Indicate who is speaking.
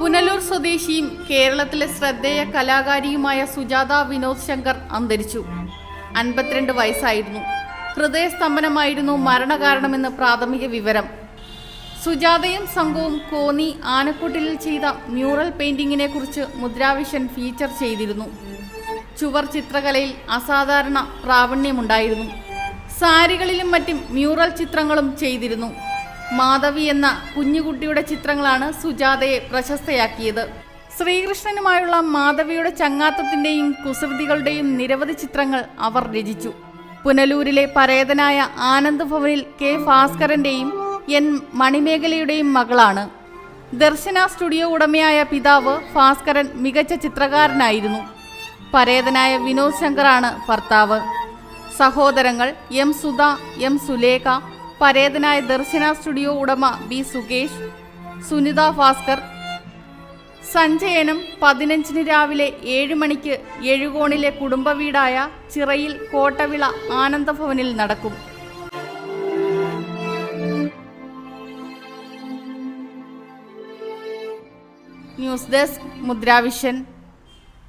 Speaker 1: പുനലൂർ സ്വദേശിയും കേരളത്തിലെ ശ്രദ്ധേയ കലാകാരിയുമായ സുജാത വിനോദ് ശങ്കർ അന്തരിച്ചു. അൻപത്തിരണ്ട് വയസ്സായിരുന്നു. ഹൃദയസ്തംഭനമായിരുന്നു മരണകാരണമെന്ന് പ്രാഥമിക വിവരം. സുജാതയും സംഘവും കോന്നി ആനക്കൂട്ടിലിൽ ചെയ്ത മ്യൂറൽ പെയിന്റിങ്ങിനെ കുറിച്ച് മുദ്രാവിഷൻ ഫീച്ചർ ചെയ്തിരുന്നു. ചുവർ ചിത്രകലയിൽ അസാധാരണ പ്രാവീണ്യമുണ്ടായിരുന്നു. സാരികളിലും മറ്റും മ്യൂറൽ ചിത്രങ്ങളും ചെയ്തിരുന്നു. മാധവി എന്ന കുഞ്ഞുകുട്ടിയുടെ ചിത്രങ്ങളാണ് സുജാതയെ പ്രശസ്തയാക്കിയത്. ശ്രീകൃഷ്ണനുമായുള്ള മാധവിയുടെ ചങ്ങാത്തത്തിന്റെയും കുസൃതികളുടെയും നിരവധി ചിത്രങ്ങൾ അവർ രചിച്ചു. പുനലൂരിലെ പരേതനായ ആനന്ദ് ഭവനിൽ കെ ഭാസ്കരന്റെയും എൻ മണിമേഖലയുടെയും മകളാണ്. ദർശന സ്റ്റുഡിയോ ഉടമയായ പിതാവ് ഭാസ്കരൻ മികച്ച ചിത്രകാരനായിരുന്നു. പരേതനായ വിനോദ് ശങ്കറാണ് ഭർത്താവ്. സഹോദരങ്ങൾ എം സുധ എം സുലേഖ പരേതനായ ദർശന സ്റ്റുഡിയോ ഉടമ ബി സുകേഷ് സുനിത ഭാസ്കർ. സഞ്ജയനും പതിനഞ്ചിന് രാവിലെ ഏഴ് മണിക്ക് എഴുകോണിലെ കുടുംബ വീടായ ചിറയിൽ കോട്ടവിള ആനന്ദഭവനിൽ നടക്കും. News desk Mudra vision.